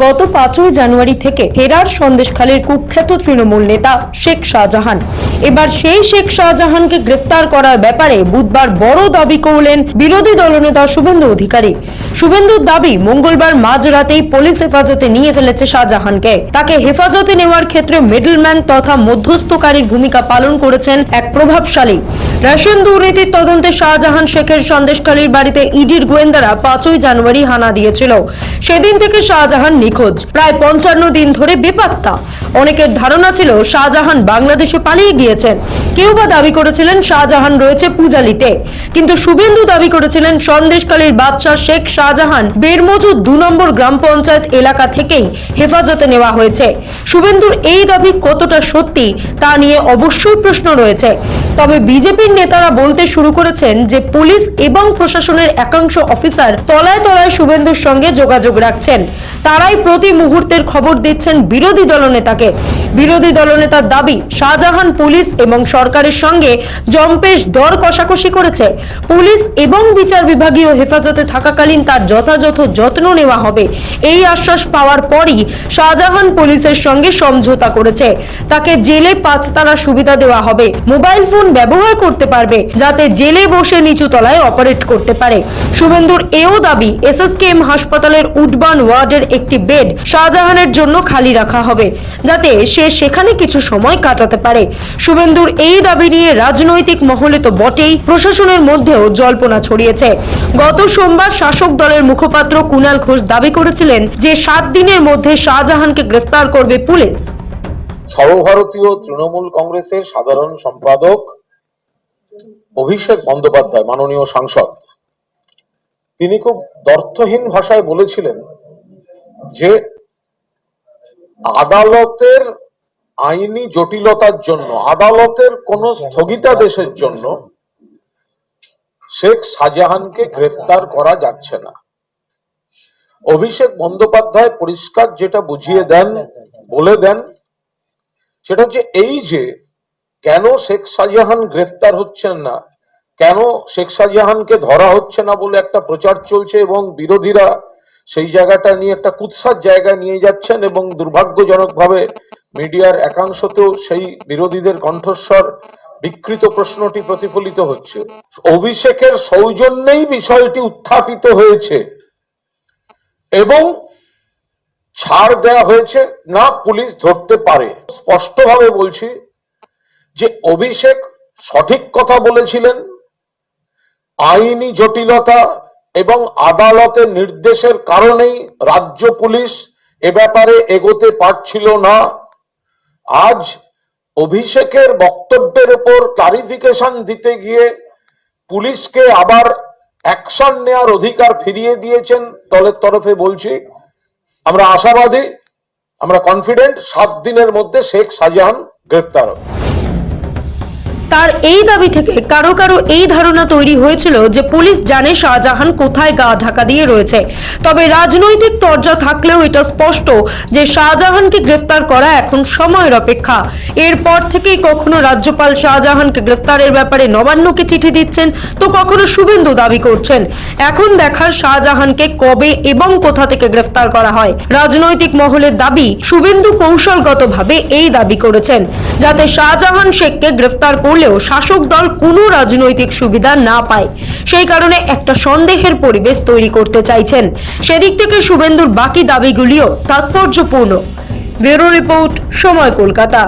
গত পাঁচই জানুয়ারি থেকে হেরার সন্দেশখালীর কুখ্যাত তৃণমূল নেতা শেখ শাহজাহান। এবার সেই শেখ শাহজাহানকে গ্রেফতার করার ব্যাপারে বুধবার বড় দাবি করলেন বিরোধী দলনেতা শুভেন্দু অধিকারী। শুভেন্দুর দাবি মঙ্গলবার মাঝরাতেই পুলিশ হেফাজতে নিয়ে ফেলেছে শাহজাহানকে। তাকে হেফাজতে নেওয়ার ক্ষেত্রে মিডলম্যান তথা মধ্যস্থকারীর ভূমিকা পালন করেছেন এক প্রভাবশালী। রেশন দুর্নীতির তদন্তে শাহজাহান শেখের সন্দেশখালীর বাড়িতে ইডির গোয়েন্দারা পাঁচই জানুয়ারি হানা দিয়েছিল। সেদিন থেকে শাহজাহান নিখোঁজ। প্রায় পঞ্চান্ন দিন ধরে বেপাত্তা। অনেকের ধারণা ছিল শাহজাহান বাংলাদেশে পালিয়ে গিয়েছেন। কেউ বা দাবি করেছিলেন শাহজাহান রয়েছে পূজালিতে। কিন্তু শুভেন্দু দাবি করেছিলেন সন্দেশখালীর বাদশাহ শেখ শাহজাহান বেরমজুদ দু নম্বর গ্রাম পঞ্চায়েত এলাকা থেকেই হেফাজতে নেওয়া হয়েছে। শুভেন্দুর এই দাবি কতটা সত্যি তা নিয়ে অবশ্যই প্রশ্ন রয়েছে। তবে বিজেপির নেতারা বলতে শুরু করেছেন যে পুলিশ এবং প্রশাসনের একাংশ অফিসার তলায় তলায় শুভেন্দুর সঙ্গে যোগাযোগ রাখছেন। তারাই প্রতি মুহূর্তের খবর দিচ্ছেন বিরোধী দলনেতাকে। বিরোধী দলনেতার দাবি, শাহজাহান পুলিশ এবং সরকারের সঙ্গে জম্পেশ দর কষাকষি করেছে। পুলিশ এবং বিচার বিভাগীয় হেফাজতে থাকাকালীন তার যথাযথ যত্ন নেওয়া হবে। এই আশ্বাস পাওয়ার পরই শাহজাহান পুলিশের সঙ্গে সমঝোতা করেছে। তাকে জেলে পাঁচ তারা সুবিধা দেওয়া হবে। মোবাইল ফোন ব্যবহার করতে পারবে, যাতে জেলে বসে নিচু তলায় অপারেট করতে পারে। শুভেন্দুর এও দাবি এস এস এসএসকেএম হাসপাতালের উডবান ওয়ার্ডের একটি বেড শাহজাহানের জন্য খালি রাখা হবে, যাতে সে সেখানে কিছু সময় কাটাতে পারে। শুভেন্দুর এই দাবি নিয়ে রাজনৈতিক মহলে তো বটেই, প্রশাসনের মধ্যেও জল্পনা ছড়িয়েছে। গত সোমবার শাসক দলের মুখপাত্র কুনাল ঘোষ দাবি করেছিলেন যে সাত দিনের মধ্যে শাহজাহানকে গ্রেফতার করবে পুলিশ। সর্বভারতীয় তৃণমূল কংগ্রেসের সাধারণ সম্পাদক অভিষেক বন্দ্যোপাধ্যায়, মাননীয় সাংসদ। তিনি খুব দর্থহীন ভাষায় বলেছিলেন যে আদালতের আইনি জটিলতার জন্য, আদালতের কোন স্থগিতাদেশের জন্য শেখ শাহজাহানকে গ্রেফতার করা যাচ্ছে না। অভিষেক বন্দ্যোপাধ্যায় পরিষ্কার যেটা বুঝিয়ে দেন, বলে দেন, সেটা হচ্ছে এই যে কেন শেখ শাহজাহান গ্রেফতার হচ্ছেন না, কেন শেখ শাহজাহানকে ধরা হচ্ছে না বলে একটা প্রচার চলছে এবং বিরোধীরা সেই জায়গাটা নিয়ে একটা কুৎসার জায়গায় নিয়ে যাচ্ছেন এবং দুর্ভাগ্যজনকভাবে মিডিয়ার একাংশতেও সেই বিরোধীদের কণ্ঠস্বর বিকৃত প্রশ্নটি প্রতিফলিত হচ্ছে। অভিষেকের সৌজন্যেই বিষয়টি উত্থাপিত হয়েছে এবং ছাড় দেওয়া হয়েছে, না পুলিশ ধরতে পারে। স্পষ্টভাবে বলছি যে অভিষেক সঠিক কথা বলেছিলেন, আইনি জটিলতা এবং আদালতের নির্দেশের কারণেই রাজ্য পুলিশ এ ব্যাপারে এগোতে পারছিল না। আজ অভিষেকের বক্তব্যের উপর ক্লারিফিকেশন দিতে গিয়ে পুলিশকে আবার অ্যাকশন নেওয়ার অধিকার ফিরিয়ে দিয়েছেন দলের তরফে বলছি। আমরা আশাবাদী, আমরা কনফিডেন্ট সাত দিনের মধ্যে শেখ শাহজাহান গ্রেফতার হবে। তার এই দাবি থেকে কারও কারও এই ধারণা তৈরি হয়েছিল যে পুলিশ জানে শাহজাহান কোথায় গা ঢাকা দিয়ে রয়েছে। তবে রাজনৈতিক তরজা থাকলেও এটা স্পষ্ট যে শাহজাহানকে গ্রেফতার করা এখন সময়ের অপেক্ষা। এরপর থেকেই কখনো রাজ্যপাল শাহজাহানকে গ্রেফতারের ব্যাপারে নবান্নকে চিঠি দিচ্ছেন, তো কখনো শুভেন্দু দাবি করছেন। এখন দেখার শাহজাহানকে কবে এবং কোথা থেকে গ্রেফতার করা হয়। রাজনৈতিক মহলের দাবি, শুভেন্দু কৌশলগতভাবে এই দাবি করেছেন, যাতে শাহজাহান শেখকে গ্রেফতার করলেও শাসক দল কোনো রাজনৈতিক সুবিধা না পায়। সেই কারণে একটা সন্দেহের পরিবেশ তৈরি করতে চাইছেন। সেদিক থেকে শুভেন্দুর বাকি দাবিগুলিও তাৎপর্যপূর্ণ। ব্যুরো রিপোর্ট, সময় কলকাতা।